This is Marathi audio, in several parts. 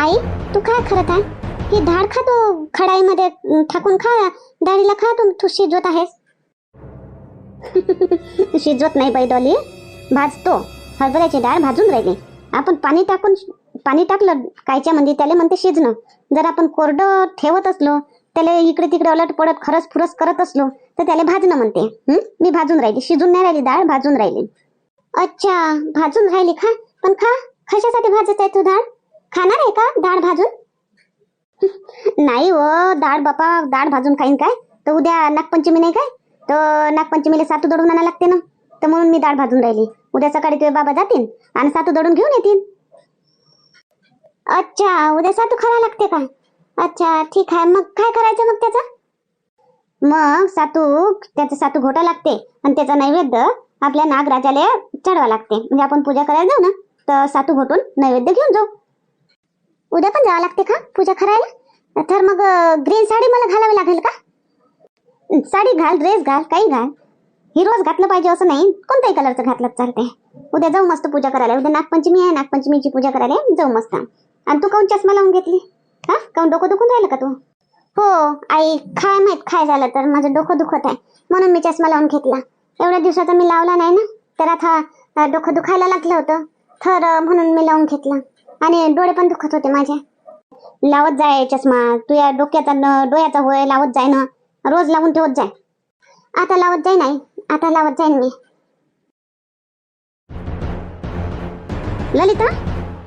आई तू काय करत आहे? ही डाळ खा तू खडाईमध्ये टाकून खा. डाळीला खा तू तू शिजवत आहेस. शिजवत नाही बाई डॉली. भाजतो. हरभऱ्याची डाळ भाजून राहिली. आपण पाणी टाकून पाणी टाकलं कायच्या म्हणजे त्याला म्हणते शिजणं. जर आपण कोरडं ठेवत असलो त्याला इकडे तिकडे उलट पडत खरस फुरस करत असलो तर त्याला भाजणं म्हणते. मी भाजून राहिली. शिजून नाही राहिली डाळ भाजून राहिली. अच्छा भाजून राहिली खा. पण खा कशासाठी भाजत आहे तू डाळ? खाणार आहे का डाळ भाजून? नाही हो डाळ बापा डाळ भाजून खाईन काय? तर उद्या नागपंचमी नाही काय? तर नागपंचमीला सातू दडून आणायला लागते ना. तर म्हणून मी डाळ भाजून राहिली. उद्या सकाळी तुझे बाबा जातील आणि सातू दडून घेऊन येतील. अच्छा उद्या सातू खायला लागते का? अच्छा ठीक आहे. मग काय करायचं मग त्याचा? मग सातू त्याचं सातू घोटा लागते आणि त्याचा नैवेद्य आपल्या नागराजाला चढवा लागते. म्हणजे आपण पूजा करायला जाऊ ना तर सातू घोटून नैवेद्य घेऊन जाऊ. उद्या पण जावं लागते का पूजा करायला? तर मग ग्रीन साडी मला घालावी लागेल का? साडी घाल ड्रेस घाल काही घाल. हिरोज घातलं पाहिजे असं नाही. कोणत्याही कलरचं घातलं चालते उद्या जाऊ मस्त पूजा करायला. उद्या नागपंचमी आहे नागपंचमीची पूजा करायला. जाऊ मस्त. आणि तू काऊन चष्मा लावून घेतली? हा? काऊन डोकं दुखून राहिलं का तू? हो आई खाय माहीत खाय झालं तर माझं डोकं दुखत आहे. म्हणून मी चष्मा लावून घेतला. एवढ्या दिवसाचा मी लावला नाही ना? तर आता डोकं दुखायला लागलं होतं. तर म्हणून मी लावून घेतला. आणि डोळे पण दुखत होते माझे. लावत जाय चष्मा. तू या डोक्याचा डोळ्याचा होय लावत जाय ना. रोज लावून ठेवत जाय. आता लावत जाय नाही. आता लावत जाईन मी. ललिता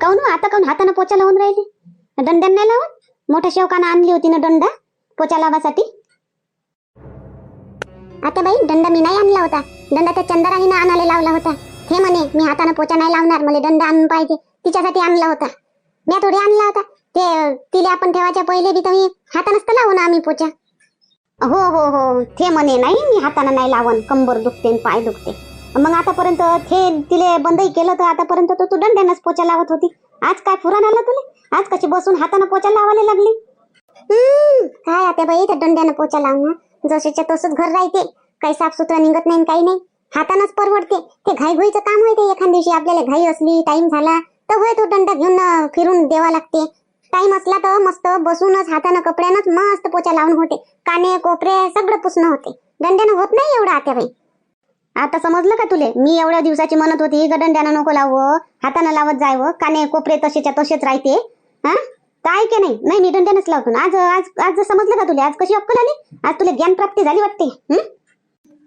काऊन हो? आता काऊन हातानं पोचा लावून राहिली? दंड्यानं नाही लावत? मोठ्या शेवकानं आणली होती ना दंडा पोचा लावासाठी? आता बाई दंड मी नाही आणला होता. दंड त्या चंदराणीनं आणायला लावला होता. हे म्हणे मी हातानं पोचा नाही लावणार. मला दंड आणून पाहिजे. तिच्यासाठी आणला होता. मी थोडी आणला होता. ते तिला आपण ठेवायच्या पहिले बी तुम्ही हातानंच तर लावून आम्ही पोचा हो हो हो. ते म्हणे नाही मी हातानं नाही लावण. कंबर दुखते आणि पाय दुखते. मग आतापर्यंत ते तिले बंदही केलं तर आतापर्यंत तर तू दंड्यानंच पोचा लावत होती. आज काय फुरान आलं तुला? आज कशी बसून हातानं पोचा लावायला लागली? काय आता बाई त्या दंड्यानं पोचा लावणं? जसेच्या तसंच घर राहते. काही साफसुथरं निघत नाही आणि काही नाही. हातानंच परवडते. ते घाईघोईचं काम होते एखाद्या एखाद दिवशी. आपल्याला घाई असली टाइम झाला तर होय तो दंडा घेऊन फिरून द्यावा लागते. टाइम असला तर मस्त बसूनच हातानं कपड्यानंच मस्त पोचा लावून होते. काने कोपरे सगळं पुसणं होते. दंड्यानं होत नाही एवढं आता बाई आता समजलं का तुले? मी एवढ्या दिवसाची म्हणत होती का डंड्यानं नको लावं हातानं लावत जावं काने कोपरे तसेच्या तसेच राहते. हा काय की नाही? नाही मी दंड्यानंच लावतो ना. आज आज आज समजलं का तुले? आज कशी अक्कल आली? आज तुला ज्ञान प्राप्ती झाली वाटते.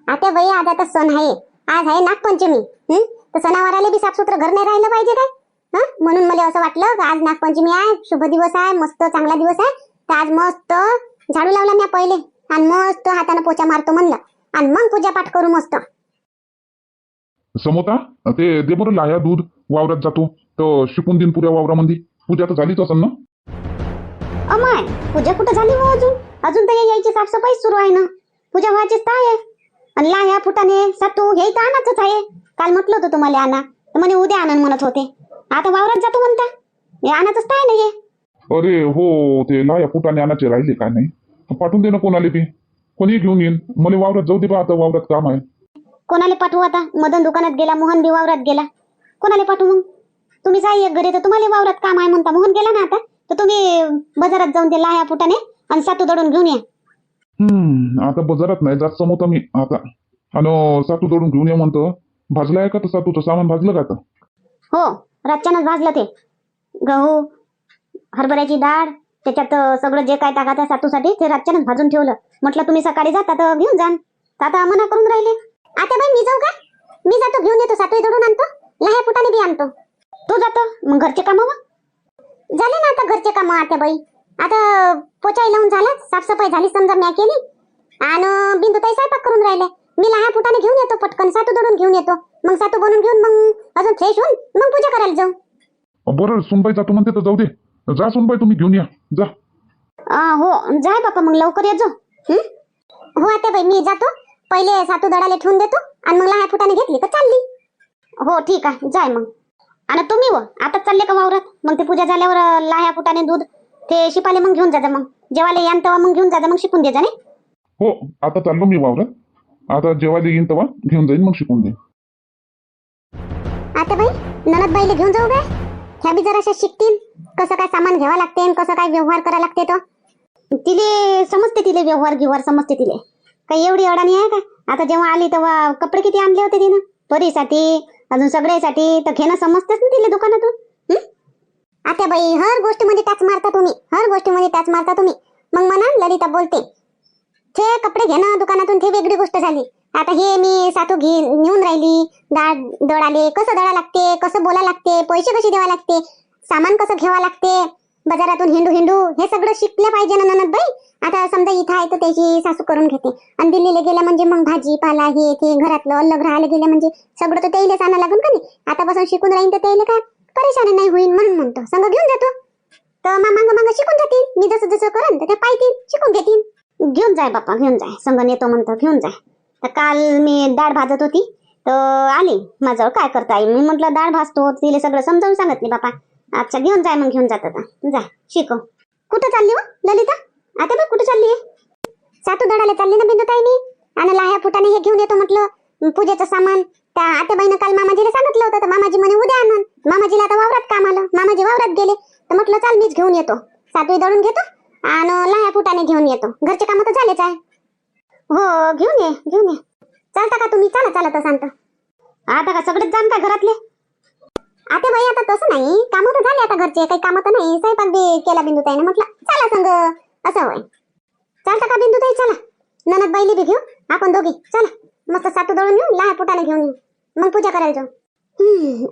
आता बाई आज आता सण आहे. आज आहे नागपंचमी. तर सणावाराला बी साफसुथरं घर नाही राहिलं पाहिजे काय? हं? म्हणून मला असं वाटलं का आज नागपंचमी आहे शुभ दिवस आहे मस्त चांगला दिवस आहे. तर आज मस्त झाडू लावला मी पहिले आणि मस्त हाताने पोचा मारतो म्हणलं. आणि मग पूजा पाठ करू मस्त. समोता ते दे बरं लाया दूध वावरात जातो. तर शिकून देईन पुऱ्या वावरामध्ये पूजा तर झालीच असेल ना? अमाय पूजा कुठं झाली हो अजून? अजून तर यायची साफसफाई सुरू आहे ना. पूजा व्हायचीच तर आहे. आणि लाह्या फुटाने सातू हे तर आणायचंच आहे. काल म्हटलं होतं तुम्हाला आणा. तर म्हणे उद्या आणन म्हणत होते. आता वावरात जातो म्हणता. हे आणायचंच तर आहे ना हे. अरे हो ते लाया फुटाने आणायचे राहिले काय नाही? पाठवून दे ना कोणाला बी. कोणी घेऊन येईन. मला वावरात जाऊ दे बा आता वावरात काम आहे. कोणाला पाठवू आता? मदन दुकानात गेला मोहन बी वावरात गेला. कोणाला पाठवू मग? तुम्ही जा एक घरी तर तुम्हाला वावरात काम आहे म्हणता. मोहन गेला ना आता? तर तुम्ही बाजारात जाऊन ते लाह्या फुटाने आणि सातू दडून घेऊन या. हम्म आता बाजारात नाही जात समोता मी आता. आणि सातू दडून घेऊन ये म्हणतो. भाजला आहे का तर सातूचं सामान भाजलं का आता? हो. रातच्यानंच भाजलं ते. गहू हरभऱ्याची डाळ त्याच्यात सगळं जे काय टाकायचं सातूसाठी ते रातच्यानंच भाजून ठेवलं. म्हटलं तुम्ही सकाळी जाता तर घेऊन जाण आता मना करून राहिले. आता बाई मी जाऊ का? मी जातो घेऊन येतो सातू जोडून आणतो. लहान फुटाने बी आणतो. तू जातो? मग घरचे कामं मग? झाले ना आता घरचे कामं आता बाई. आता पोचाई लावून झालं साफसफाई झाली समजा म्या केली. आणि बिंदुताई स्वयंपाक करून राहिले. मी लहान फुटाने घेऊन येतो पटकन. सातू दडून घेऊन येतो. मग सातू बनवून घेऊन मग अजून फ्रेश होऊन मग पूजा करायला जाऊ. बरं सुनबाई जातो म्हणते तर जाऊ दे. जा सुनबाई तुम्ही घेऊन या. जा. आ, हो जाय बापा मग लवकर ये जो हं? हो आता बाई मी जातो. पहिले सातू दडाले ठेवून देतो आणि मग लहान फुटाने घेतली तर चालली. हो ठीक आहे जाय मग. आणि तुम्ही व आता चालले का वावरात? मग ते पूजा झाल्यावर अं, लाह्या फुटाने दूध ते शिपाले मग घेऊन जा मग. जेवायला यान तेव्हा मग घेऊन जा मग शिकून दे जा नाही? हो आता चाललो मी वावरात. आता जेवायला येईन तेव्हा घेऊन जाईन मग शिकून देईन आता बाई? ननद बाईले घेऊन जाऊ काय ह्या बी जराशा शिकतील. कसं काय सामान घ्यावं लागते आणि कसं काय व्यवहार करावं लागते तो? तिले समजते तिले व्यवहार गिवहार समजते तिले. काही एवढी अडाणी आहे का? आता जेव्हा आली तेव्हा कपडे किती आणले होते तिनं? परीसाठी अजून सगळ्यासाठी. तर घेणं समजतेच ना तिले दुकानातून? आता बाई हर गोष्टीमध्ये टाच मारता तुम्ही. हर गोष्टीमध्ये टाच मारता तुम्ही. मग म्हणा ललिता बोलते. ते कपडे घेणं दुकानातून ते वेगळी गोष्ट झाली. आता हे मी सातू घेऊन नेऊन राहिली. डाळ दळाले कसं दळा लागते कसं बोला लागते पैसे कसे द्यावा लागते सामान कसं घ्यावा लागते बाजारातून हिंडू हिंडू हे सगळं शिकलं पाहिजे ना ननद बाई. आता समजा इथं आहे तर त्याची सासू करून घेते. आणि दिल्लीला गेल्या म्हणजे मग भाजी पाला हे ते घरातलं अलग राहायला गेल्या म्हणजे सगळं तर त्याइलेच आणा लागून का नाही? आतापासून शिकून राहीन तर त्याईले काय परेशानी नाही होईल म्हणून म्हणतो. संग घेऊन जातो. तर मग मागं मागं शिकून जातील. मी जसं जसं करेन तर ते पाहतील शिकून घेतील. घेऊन जाय बाप्पा घेऊन जाय. संग नेतो म्हणतो घेऊन जाय. तर काल मी डाळ भाजत होती. तर आली माझं काय करता आई मी म्हटलं डाळ भाजतो तिला सगळं समजावून सांगत नाही बापा. अच्छा घेऊन जाय मग घेऊन जात आता जा शिकव. कुठं चालली हो ललिता? आता बघ कुठं चालली सातू दडाला चालली ना बिंदू ताई मी आणि लाह्या फुटाने हे घेऊन येतो म्हटलं पूजेचं सामान. त्या आत्याबाईनं काल मामाजीला सांगितलं होतं तर मामाजी म्हणे उद्या आणून मामाजीला आता वावरात काम आलं. मामाजी वावरात गेले. तर म्हटलं चाल मीच घेऊन येतो. सातवी दळून घेतो आणि लाह्या फुटाने घेऊन येतो. घरचे कामं तर झालेच आहे. हो घेऊन ये घेऊन ये. चालता का तुम्ही? चाला चालत सांगतो आता का सगळेच जाण का घरातले? आता बाई आता तसं नाही. कामं तर झाले आता घरचे. काही कामं तर नाही. स्वयंपाक बी केला बिंदू ताईने म्हटलं चला संग. असं होय. चालता का बिंदू ताई चला. ननद बाईली बी घेऊ. आपण दोघी. चला. मस्त सातू दळून येऊ लहान पोटाने घेऊन येऊ. मग पूजा करायला जाऊ.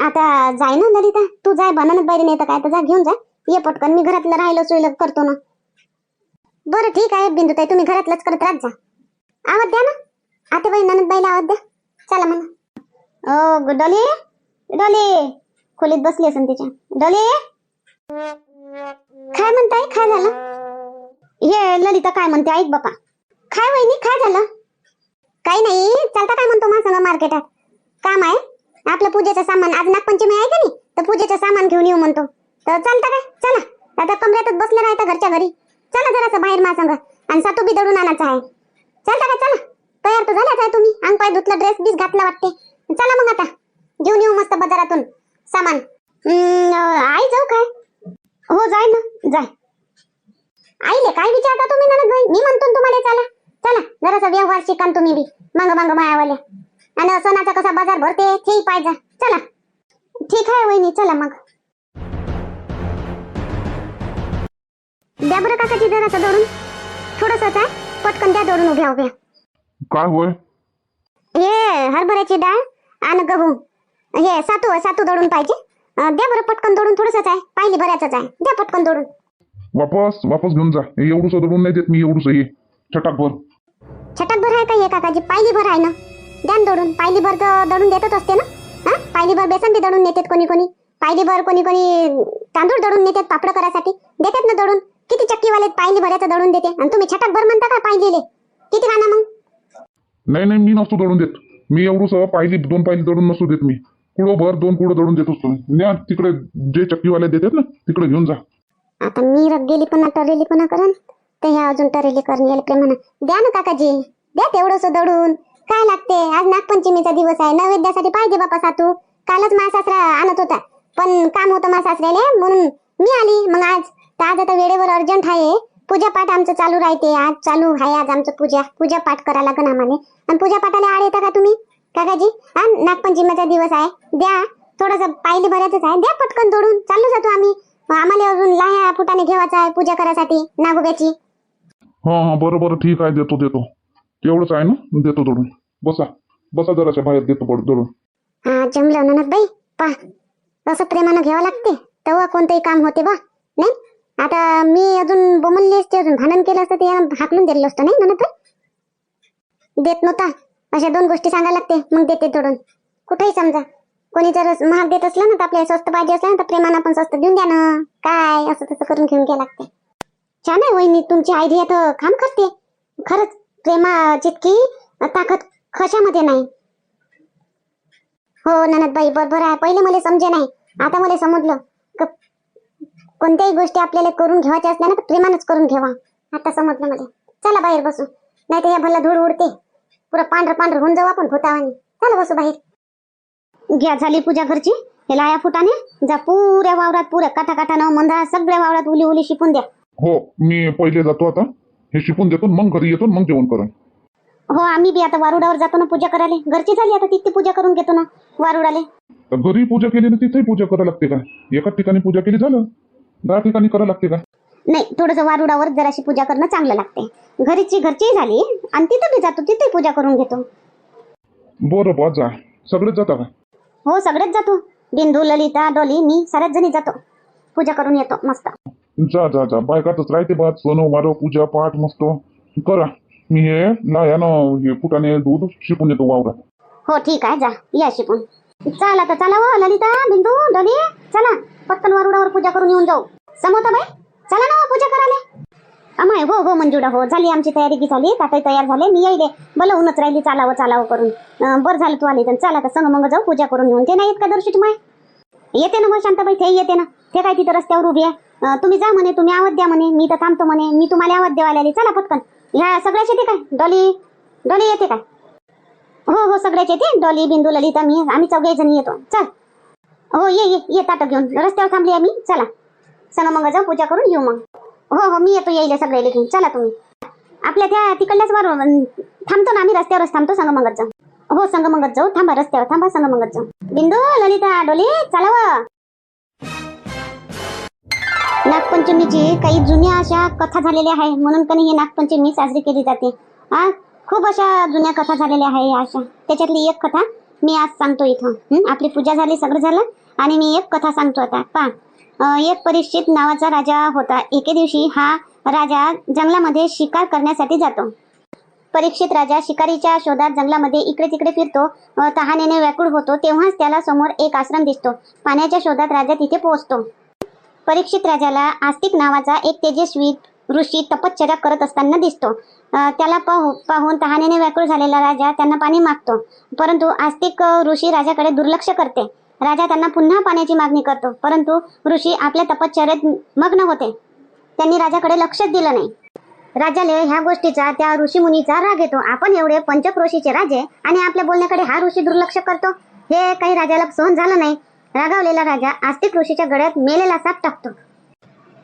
आता जाय ना ललिता. तू जाय बननत बाईने नाही तर काय? तर जा घेऊन जा. ये पटकन. मी घरातलं राहिलं सोयलं करतो ना. बरं ठीक आहे. बिंदू ताई तुम्ही घरातलंच करत राहत जा. आवाज द्या ना. आता बाई ननद बाईला आवाज द्या. चला म्हणा. ओ ग- डोले? डोले खोलीत बसली असेल तिच्या. डोले? काय म्हणताय? काय झालं? हे ललिता काय म्हणते? ऐक बापा. काय वहिनी काय झालं? काही नाही. चालता काय म्हणतो माझं मार्केटात? काम आहे. आपलं पूजेचं सामान. आज नागपंचमी आहे का नाही? तर पूजेचं सामान घेऊन येऊ म्हणतो. तर चालता काय? चला. आता कमऱ्यातच बसलं राहतं घरच्या घरी. चला जरासं बाहेर मा आणि सातू बी दडून आणायचं आहे. चल का चला. तयार तर झाल्याच आहे तुम्ही. अंग पाय धुतला ड्रेस बीस घातला वाटते. चला मग आता. घेऊन येऊ मस्त बाजारातून. सामान. आई जाऊ काय? हो जाय ना. जाय. आईले काय विचारता तुम्ही ननद भाई मी म्हणतो तुम्हाला चला. चला. जरासा व्यवहार शिकान तुम्ही बी. मांग मांग मायावाले आणि सणाचा कसा बाजार भरते तेही पाहिजे चला. ठीक आहे वहिनी. चला मग. द्या बरं काकाची जरासा दौडून थोडंसंच आहे पटकन द्या दौडून उभ्या उभ्या. काय होय? हे हरभऱ्याची डाळ आणि गहू. हे सातू सातू दळून पाहिजे. अं, द्या बरं पटकन दळून थोडंसंच आहे. पाहिली बऱ्याचंच आहे. द्या पटकन दळून. वापस वापस घेऊन जा. एवढूस दडून नाही देत मी एवढूस हे. छटाकभर. छटाक भर आहे का हे काकाजी? पायली भर आहे ना? द्या ना दळून. पायली भर तर दळून देतच असते ना? हा? पायली भर बेसन बी दळून नेतात कोणी कोणी. पायली भर कोणी कोणी तांदूळ दळून नेतात पापड करासाठी देतात ना दळून? किती चक्कीवाले पायली भराचं दळून देते आणि तुम्ही छटाक भर म्हणता का पायलीले? किती राहणार मग? नाही नाही मी नसतो दडून देत. मी एवढूस पायली दोन पायली दडून नसतो देत मी. कुडं भर दोन कुडं दडून देत असतो न्या तिकडे जे चक्कीवाले देतात ना तिकडे घेऊन जा. आता मी रग गेली पुन्हा टरेली पुन्हा करन. तर ह्या अजून टरेली करून यायला प्रेमानं. द्या ना काकाजी. द्या तेवढंसं दडून काय लागते? आज नागपंचमीचा दिवस आहे. नैवेद्यासाठी पाहिजे बापा सातू. कालच माझा सासरा आणत होता. पण काम होतं माझ्या सासऱ्याले म्हणून मी आली. मग आज तर आज आता वेळेवर अर्जंट आहे. पूजा पाठ आमचं चालू राहते. आज चालू आहे आज आमचं पूजा. पूजा पाठ करा लागन आम्हाला. आणि पूजा पाठाला आड येता का तुम्ही? काकाजी? हा? नागपंचमीचा दिवस आहे. द्या. थोडंसं पायली भरायचंच आहे. द्या पटकन दौडून चालू जातो आम्ही. आम्हाला अजून लाह्या फुटाने घेवायचा आहे पूजा करायसाठी. नागोब्याची. हा हा बरं बरं. ठीक आहे. देतो देतो. तेवढंच आहे ना? देतो दडून बसा. बसा जराच्या बाहेर. देतो दडून हा जमलं ननद बाई पा असं प्रेमानं घ्यावं लागते. तेव्हा कोणतंही काम होते बा. नाही? आता मी अजून बोमलली असते अजून भांडण केलं असतं ते हाकलून दिलं असतं नाही म्हणत देत नव्हता. अशा दोन गोष्टी सांगायला लागते. मग देते तोडून. कुठेही समजा. कोणी जर महाग देत असलं ना तर आपल्याला स्वस्त पाहिजे असलं ना तर प्रेमानं पण स्वस्त देऊन द्या ना. काय असं तसं करून घेऊन घ्या लागते. छान आहे वहिनी तुमची आयडिया तर काम करते. खरंच प्रेमा जितकी ताकद कशामध्ये नाही. हो ननदबाई बरोबर आहे. पहिले मला समजे नाही. आता मला समजलं. कोणत्याही गोष्टी आपल्याला करून घ्यायच्या असल्या ना तर प्रेमानच करून घ्यावा आता समजलं मला. चला बाहेर बसू. नाही तर या भल्ला धूळ उडते. पुरं पांढरं पांढरं होऊन जाऊ आपण भूतावानी. चला बसू बाहेर. घ्या झाली पूजा घरची. हे लाया फुटाने. जा पुऱ्या वावरात पुऱ्या काठा काठानं मंदा. सगळ्या वावरात उली उली शिपून द्या. हो मी पहिले जातो आता. हे शिकून देतो मग घरी येतो मग जेवण करेन. हो आम्ही बी आता वारुडावर जातो ना पूजा करायला. घरची झाली आता तिथे पूजा करून घेतो ना वारुडाले. घरी पूजा केली ना तिथेही पूजा करायला लागते का? एकाच ठिकाणी पूजा केली झालं. दहा ठिकाणी करायला लागते का? नाही थोडस वारुडावर जराशी पूजा करणं चांगलं लागते. घरीची घरची झाली आणि तिथं बी जातो तिथे पूजा करून घेतो. बरं बा जा सगळेच जाता का? हो सगळेच जातो. बिंदू ललिता डोली मी साऱ्याच जणी जातो. पूजा करून येतो मस्त. जा जा जा. बायकातच राहते बा सोनं वारं पूजा पाठ मस्त. करा. मी हे लायानं हे फुटाने दूध शिकून येतो वावरात. हो ठीक आहे जा. या शिकून चला तर चला हो ललिता बिंदू डोली. चला. पटकन वारुडावर पूजा करून येऊन जाऊ. समोताबाई चला ना पूजा करायला. अमाय हो हो मंजुडा हो. झाली आमची तयारी की झाली. ताटाई तयार झाले. मी येईल. बोलवूनच राहिली. चालावं चालावं करून. बरं झालं तू आली तर. चला तर संग मग जाऊ. पूजा करून येऊन. ते नाही येत का दर्शित माय? येते ना मग शांताबाई. ते येते ना. ते काय तिथं रस्त्यावर उभी आहे? तुम्ही जा म्हणे. तुम्ही आवाज द्या म्हणे. मी तर थांबतो म्हणे. मी तुम्हाला आवाज द्यावा आली. चला पटकन. ह्या सगळ्याच येते काय? डॉली? डॉली येते काय? हो हो सगळ्याच येते. डॉली बिंदू ललिता मी. आम्ही चौघे जणी येतो. चल. हो ये ये ये. ताटं घेऊन. रस्त्यावर थांबली आम्ही मी. चला. चला मग जाऊ पूजा करून येऊ मग. हो हो मी येतो येईल सगळे घेऊन चला तुम्ही. आपल्या त्या तिकडल्याच वर थांबतो ना आम्ही रस्त्यावरच थांबतो संगमंगत जाऊ. हो संगमंगत जाऊ. थांबा रस्त्यावर थांबा संगमंगत जाऊ. बिंदू ललिता डोली चला नागपंचमीची काही जुन्या अशा कथा झालेल्या आहे. म्हणून कनी ही नागपंचमी साजरी केली जाते. हा खूप अशा जुन्या कथा झालेल्या आहे अशा. त्याच्यातली एक कथा मी आज सांगतो इथं. आपली पूजा झाली सगळं झालं आणि मी एक कथा सांगतो आता. पा एक परीक्षित नावाचा राजा होता. एके दिवशी हा राजा जंगलामध्ये शिकार करण्यासाठी जातो. परीक्षित राजा शिकारीच्या शोधात जंगलामध्ये इकडे तिकडे फिरतो. तहानेने व्याकुळ होतो. तेव्हाच त्याला समोर एक आश्रम दिसतो. पाण्याच्या शोधात राजा तिथे पोहोचतो. परीक्षित राजाला आस्तिक नावाचा एक तेजस्वी ऋषी तपश्चर्या करत असताना दिसतो. त्याला पाहू पाहून तहानेने व्याकुळ झालेला राजा त्यांना पाणी मागतो. परंतु आस्तिक ऋषी राजाकडे दुर्लक्ष करते. राजा त्यांना पुन्हा पाण्याची मागणी करतो. परंतु ऋषी आपल्या तपश्चर्येत मग्न होते. त्यांनी राजाकडे लक्षच दिलं नाही. राजाले ह्या गोष्टीचा त्या ऋषी मुनीचा राग येतो. आपण एवढे पंचक्रोशीचे राजे आणि आपल्या बोलण्याकडे हा ऋषी दुर्लक्ष करतो? हे काही राजाला सहन झालं नाही. रागावलेला राजा आस्तिक ऋषीच्या गळ्यात मेलेला साप टाकतो.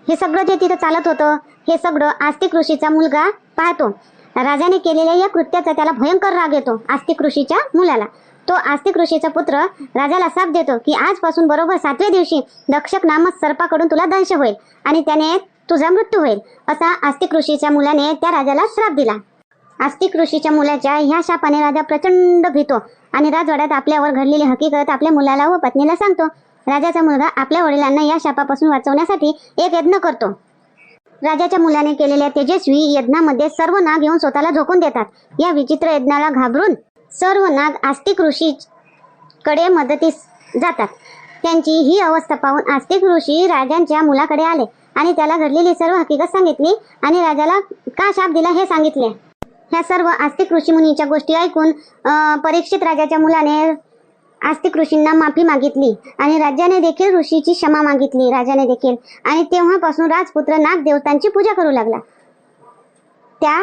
हे सगळं जे तिथं चालत होतं हे सगळं आस्तिक ऋषीचा मुलगा पाहतो. राजाने केलेल्या या कृत्याचा त्याला भयंकर राग येतो आस्तिक ऋषीच्या मुलाला. तो आस्तिक ऋषीचा पुत्र राजाला साप देतो की आजपासून बरोबर सातव्या दिवशी दक्षक नामक सर्पाकडून तुला दंश होईल आणि त्याने तुझा मृत्यू होईल असा आस्तिक ऋषीच्या मुलाने त्या राजाला श्राप दिला. आस्तिक ऋषीच्या मुलाच्या ह्या शापाने राजा प्रचंड भीतो आणि राजवाड्यात आपल्यावर घडलेली हकीकत आपल्या मुलाला व पत्नीला सांगतो. राजाचा मुलगा आपल्या वडिलांना या शापापासून वाचवण्यासाठी एक यज्ञ करतो. राजाच्या मुलाने केलेल्या तेजस्वी यज्ञामध्ये सर्व नाग येऊन स्वतःला झोकून देतात. या विचित्र यज्ञाला घाबरून सर्व नाग आस्तिक ऋषी कडे मदतीस जातात. त्यांची ही अवस्था पाहून आस्तिक ऋषी राजांच्या मुलाकडे आले आणि त्याला घडलेली सर्व हकीकत सांगितली आणि राजाला का शाप दिला हे सांगितले. ह्या सर्व आस्तिक ऋषी मुनीच्या गोष्टी ऐकून परीक्षित राजाच्या मुलाने आस्तिक ऋषींना माफी मागितली आणि राजाने देखील ऋषीची क्षमा मागितली. राजाने देखील आणि तेव्हापासून राजपुत्र नागदेवतांची पूजा करू लागला. त्या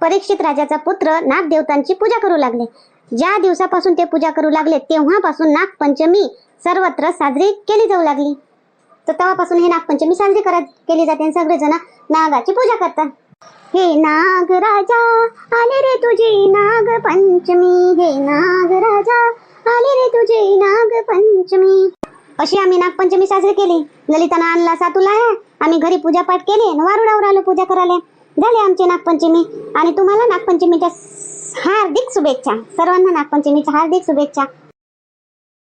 परीक्षित राजाचा पुत्र नागदेवतांची पूजा करू लागले. ज्या दिवसापासून ते पूजा करू लागले तेव्हापासून नागपंचमी सर्वत्र साजरी केली जाऊ लागली. तर तेव्हापासून हे नागपंचमी साजरी करत केली जाते आणि सगळेजण नागाची पूजा करतात. हे नाग राजा आले रे तुझी नाग पंचमी हे नाग राजा आले रे तुझी नाग पंचमी अशी आम्ही नागपंचमी साजरी केली. ललितानं आणला सातूला आम्ही घरी पूजापाठ केली आणि वारुडावर आलो पूजा करायला. झाली आमची नागपंचमी. आणि तुम्हाला नागपंचमीच्या हार्दिक शुभेच्छा. सर्वांना नागपंचमीच्या हार्दिक शुभेच्छा.